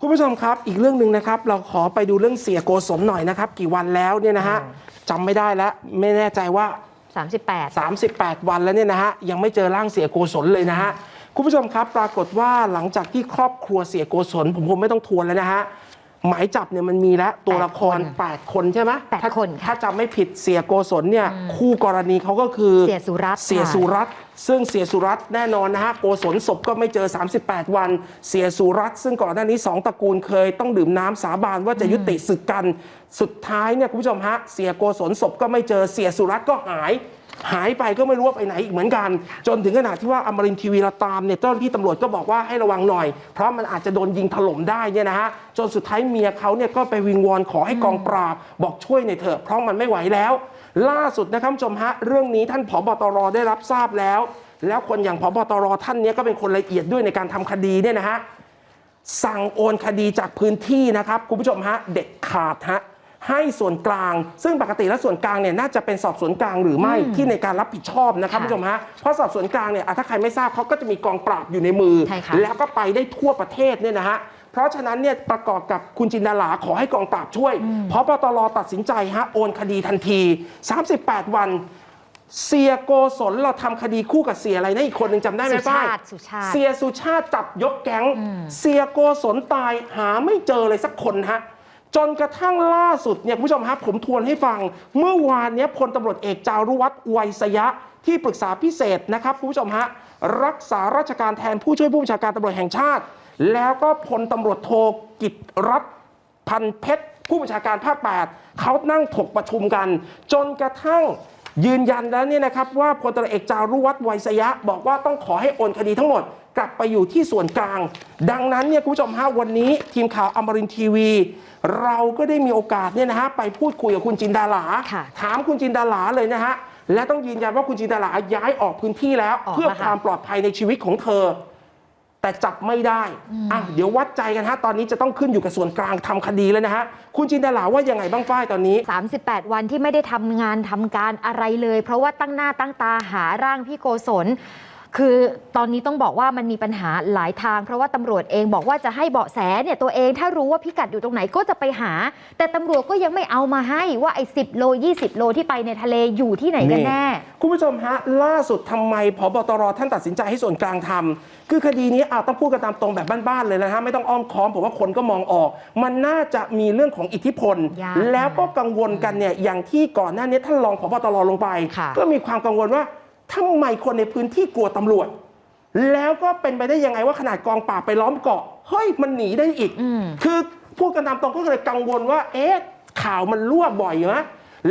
คุณผู้ชมครับอีกเรื่องหนึ่งนะครับ เราขอไปดูเรื่องเสียโกศลหน่อยนะครับ กี่วันแล้วเนี่ยนะฮะอืมจำไม่ได้แล้วไม่แน่ใจว่า 38 38 วันแล้วเนี่ยนะฮะยังไม่เจอร่างเสียโกศลเลยนะฮะคุณผู้ชมครับ ปรากฏว่าหลังจากที่ครอบครัวเสียโกศลผมคงไม่ต้องทวนแล้วนะฮะหมายจับเนี่ยมันมีแล้วตัวละครแปดคน8คนใช่ไหมแปดถ้าคนค่ะถ้าจำไม่ผิดเสียโกศลเนี่ยคู่กรณีเขาก็คือเสียสุรัตน์เสียค่ะสุรัตน์ ซึ่งเสียสุรัตน์แน่นอนนะฮะโกศลศพก็ไม่เจอ 38 วัน เสียสุรัตน์ซึ่งก่อนหน้านี้ 2ตระกูลเคยต้องดื่มน้ำสาบานว่าจะยุติศึกกัน สุดท้ายเนี่ยคุณผู้ชมฮะเสียโกศลศพก็ไม่เจอเสียสุรัตน์ก็หายหายไปก็ไม่รู้ว่าไปไหนอีกเหมือนกัน จนถึงขนาดที่ว่าอมรินทร์ทีวีเราตามเนี่ยเจ้าหน้าที่ตำรวจก็บอกว่าให้ระวังหน่อย เพราะมันอาจจะโดนยิงถล่มได้เนี่ยนะฮะจนสุดท้ายเมียเขาเนี่ยก็ไปวิงวอนขอให้กองปราบบอกช่วยหน่อยเถอะเพราะมันไม่ไหวแล้ว ล่าสุดนะครับคุณผู้ชมฮะเรื่องนี้ท่านผบตรได้รับทราบแล้ว แล้วคนอย่างผบตรท่านเนี้ยก็เป็นคนละเอียดด้วยในการทำคดีเนี่ยนะฮะสั่งโอนคดีจากพื้นที่นะครับคุณผู้ชมฮะเด็ดขาดฮะให้ส่วนกลาง ซึ่งปกติแล้วส่วนกลางเนี่ยน่าจะเป็นสอบสวนกลางหรือไม่ที่ในการรับผิดชอบนะครับค่ะคุณผู้ชมฮะเพราะสอบสวนกลางเนี่ยอะถ้าใครไม่ทราบเขาก็จะมีกองปราบอยู่ในมือใช่ค่ะแล้วก็ไปได้ทั่วประเทศเนี่ยนะฮะเพ ราะฉะนั้นเนี่ยประกอบกับคุณจินดาลาขอให้กองปราบช่วยเพราะปตรตัดสินใจฮะโอนคดีทันที 38 วันเสียโกศลเราทำคดีคู่กับเสียอะไรนะอีกคนหนึ่งจำได้ไหมสุป้าชายติสุชาติเสียสุชาติจับยกแก๊ง เสียโกศลตายหาไม่เจอเลยสักคนฮะจนกระทั่งล่าสุดเนี่ยคุณผู้ชมฮะผมทวนให้ฟัง เมื่อวานเนี้ยพลตำรวจเอกจารุวัฒน์ไวยสยะ ที่ปรึกษาพิเศษนะครับคุณผู้ชมฮะรักษาราชการแทนผู้ช่วยผู้บัญชาการตำรวจแห่งชาติ แล้วก็พลตำรวจโทกิตรัตน์พันเพชร ผู้บัญชาการภาค 8 เขานั่งถกประชุมกัน จนกระทั่งยืนยันแล้วเนี่ยนะครับว่าพลตำรวจเอกจารุวัฒน์ไวยสยะ บอกว่าต้องขอให้โอนคดีทั้งหมด กลับไปอยู่ที่ส่วนกลาง ดังนั้นเนี่ยคุณผู้ชมฮะวันนี้ทีมข่าวอมรินทร์ทีวี เราก็ได้มีโอกาสเนี่ยนะฮะไปพูดคุยกับคุณจินดาหลาค่ะถามคุณจินดาหลาเลยนะฮะและต้องยืนยันว่าคุณจินดาหลาย้ายออกพื้นที่แล้วออกเพื่อแล้วคค่ะวามปลอดภัยในชีวิตของเธอ แต่จับไม่ได้อะเดี๋ยววัดใจกันฮะตอนนี้จะต้องขึ้นอยู่กับส่วนกลางทำคดีแล้วนะฮะคุณจินดาหลาว่ายังไงบ้างฝ้ายตอนนี้ 38 วันที่ไม่ได้ทำงานทำการอะไรเลย เพราะว่าตั้งหน้าตั้งตาหาร่างพี่โกศล คือตอนนี้ต้องบอกว่ามันมีปัญหาหลายทาง เพราะว่าตำรวจเองบอกว่าจะให้เบาะแสเนี่ยตัวเองถ้ารู้ว่าพิกัดอยู่ตรงไหนก็จะไปหา แต่ตำรวจก็ยังไม่เอามาให้ว่าไอ้10โล 20 โลที่ไปในทะเลอยู่ที่ไหนกันแน่ คุณผู้ชมฮะ ล่าสุดทำไมพบตรท่านตัดสินใจให้ส่วนกลางทำคือคดีนี้อาจต้องพูดกันตามตรงแบบบ้านๆเลยนะฮะไม่ต้องอ้อมค้อมผมว่าคนก็มองออก มันน่าจะมีเรื่องของอิทธิพลยากแล้วก็กังวลกันเนี่ยอย่างที่ก่อนหน้านี้ท่านรองพบตรลงไปค่ะก็มีความกังวลว่า ทำไมคนในพื้นที่กลัวตำรวจ แล้วก็เป็นไปได้ยังไงว่าขนาดกองปราบไปล้อมเกาะเฮ้ยมันหนีได้อีก อืม คือพูดกันตามตรงก็เลยกังวลว่า เอ๊ะข่าวมันรั่วบ่อยนะ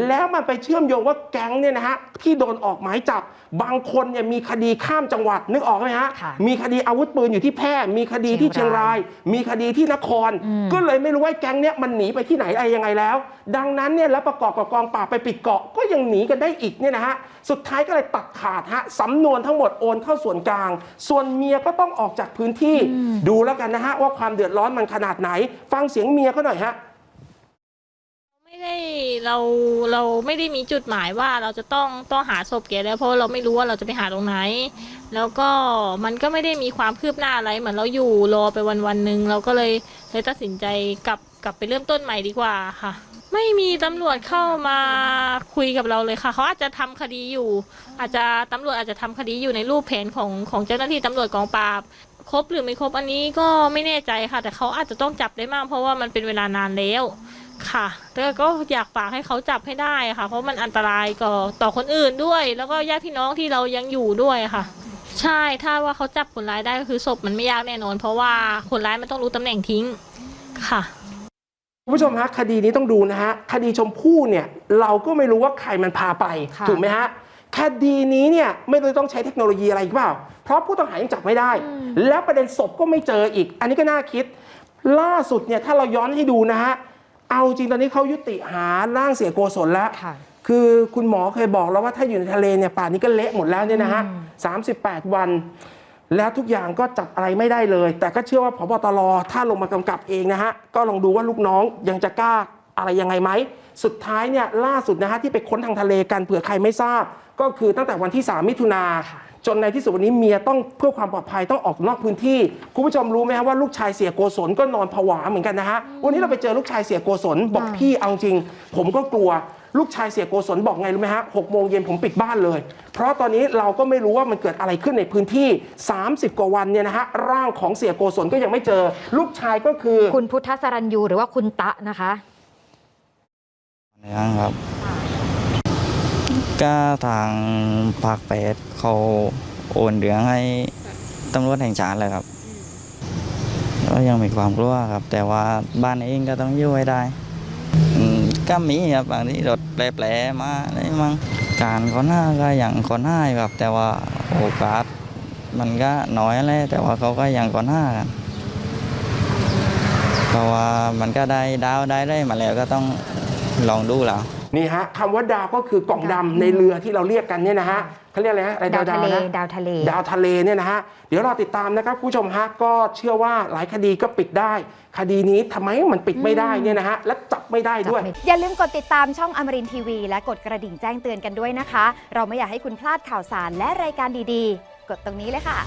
แล้วมันไปเชื่อมโยงว่าแก๊งเนี่ยนะฮะที่โดนออกหมายจับบางคนเนี่ยมีคดีข้ามจังหวัดนึกออกไหมฮะค่ะมีคดีอาวุธปืนอยู่ที่แพร่ มีคดีที่เชีเชียยงรารงายยมีคดีที่นคร อืม ก็เลยไม่รู้ว่าแก๊งเนี่ยมันหนีไปที่ไหนอะไรยังไงแล้ว ดังนั้นเนี่ยแล้วประกอบกับกองปราบไปปิดเกาะก็ยังหนีกันได้อีกเนี่ยนะฮะสุดท้ายก็เลยตัดขาดฮะสำนวนทั้งหมดโอนเข้าส่วนกลาง ส่วนเมียก็ต้องออกจากพื้นที่ ดูแล้วกันนะฮะว่าความเดือดร้อนมันขนาดไหน ฟังเสียงเมียเขาหน่อยฮะ ได้เราเราไม่ได้มีจุดหมายว่าเราจะต้องต้องหาศพแกแล้วเพราะเราไม่รู้ว่าเราจะไปหาตรงไหน แล้วก็มันก็ไม่ได้มีความคืบหน้าอะไรเหมือนเราอยู่รอไปวันวันหนึ่งเราก็เลยเลยตัดสินใจกลับกลับไปเริ่มต้นใหม่ดีกว่าค่ะ ไม่มีตำรวจเข้ามาคุยกับเราเลยค่ะเขาอาจจะทำคดีอยู่ อาจจะตำรวจอาจจะทำคดีอยู่ในรูปแผนของของเจ้าหน้าที่ตำรวจกองปราบครบหรือไม่ครบอันนี้ก็ไม่แน่ใจค่ะ แต่เขาอาจจะต้องจับได้มากเพราะว่ามันเป็นเวลานานแล้ว ค่ะแต่ก็อยากฝากให้เขาจับให้ได้ค่ะ เพราะมันอันตรายก็ต่อคนอื่นด้วย แล้วก็ญาติพี่น้องที่เรายังอยู่ด้วยค่ะ ใช่ถ้าว่าเขาจับคนร้ายได้ก็คือศพมันไม่ยากแน่นอน เพราะว่าคนร้ายมันต้องรู้ตำแหน่งทิ้งค่ะคุณผู้ชมฮะคดีนี้ต้องดูนะฮะคดีชมพู่เนี่ยเราก็ไม่รู้ว่าใครมันพาไปค่ะถูกไหมฮะคดีนี้เนี่ยไม่ได้ต้องใช้เทคโนโลยีอะไรอีกเปล่า เพราะผู้ต้องหายังจับไม่ได้ แล้วประเด็นศพก็ไม่เจออีก อันนี้ก็น่าคิด ล่าสุดเนี่ยถ้าเราย้อนให้ดูนะฮะ เอาจริงตอนนี้เขายุติหาร่างเสียโกศลแล้วค่ะคือคุณหมอเคยบอกแล้วว่าถ้าอยู่ในทะเลเนี่ยป่านนี้ก็เละหมดแล้วเนี่ยนะฮะอืมสามสิบแปดวัน แล้วทุกอย่างก็จับอะไรไม่ได้เลย แต่ก็เชื่อว่าพบตรถ้าลงมากำกับเองนะฮะก็ลองดูว่าลูกน้องยังจะกล้าอะไรยังไงไหม สุดท้ายเนี่ยล่าสุดนะฮะที่ไปค้นทางทะเลกันเผื่อใครไม่ทราบ ก็คือตั้งแต่วันที่ 3 มิถุนา จนในที่สุดวันนี้เมียต้องเพื่อความปลอดภัยต้องออกนอกพื้นที่คุณผู้ชมรู้ไหมฮะว่าลูกชายเสียโกศลก็นอนผวาเหมือนกันนะฮะวันนี้เราไปเจอลูกชายเสียโกศลบอกค่ะพี่เอาจริง ผมก็กลัวลูกชายเสียโกศลบอกไงรู้ไหมฮะหกโมงเย็นผมปิดบ้านเลย เพราะตอนนี้เราก็ไม่รู้ว่ามันเกิดอะไรขึ้นในพื้นที่ 30 กว่าวันเนี่ยนะฮะ ร่างของเสียโกศลก็ยังไม่เจอ ลูกชายก็คือ คุณพุทธสรัญยูหรือว่าคุณตะนะคะนะครับ ก็ทางภาคแปดเขาโอนเรื่องให้ตำรวจแห่งชาติเลยครับก็ยังมีความกลัวครับ แต่ว่าบ้านเองก็ต้องอยู่ให้ได้อืมก็มีครับบางทีรถแปรๆมาอะไรมั่งการขอหน้าก็อย่างขอหน้าอยู่ครับ แต่ว่าโอกาสมันก็น้อยแหละแต่ว่าเขาก็ยังขอหน้ากันเพราะว่ามันก็ได้ดาวได้ได้มาแล้วก็ต้องลองดูแล้ว นี่ฮะคำว่าดาวก็คือกล่องดำในเรือที่เราเรียกกันเนี่ยนะฮะเขาเรียกอะไรนะอะไรดาวทะเล นะ ดาวทะเล ดาวทะเลเนี่ยนะฮะ เดี๋ยวเราติดตามนะครับคุณผู้ชมฮะก็เชื่อว่าหลายคดีก็ปิดได้ คดีนี้ทำไมมันปิดไม่ได้เนี่ยนะฮะ และจับไม่ได้ด้วย อย่าลืมกดติดตามช่องอมรินทีวี และกดกระดิ่งแจ้งเตือนกันด้วยนะคะ เราไม่อยากให้คุณพลาดข่าวสารและรายการดีๆ กดตรงนี้เลยค่ะ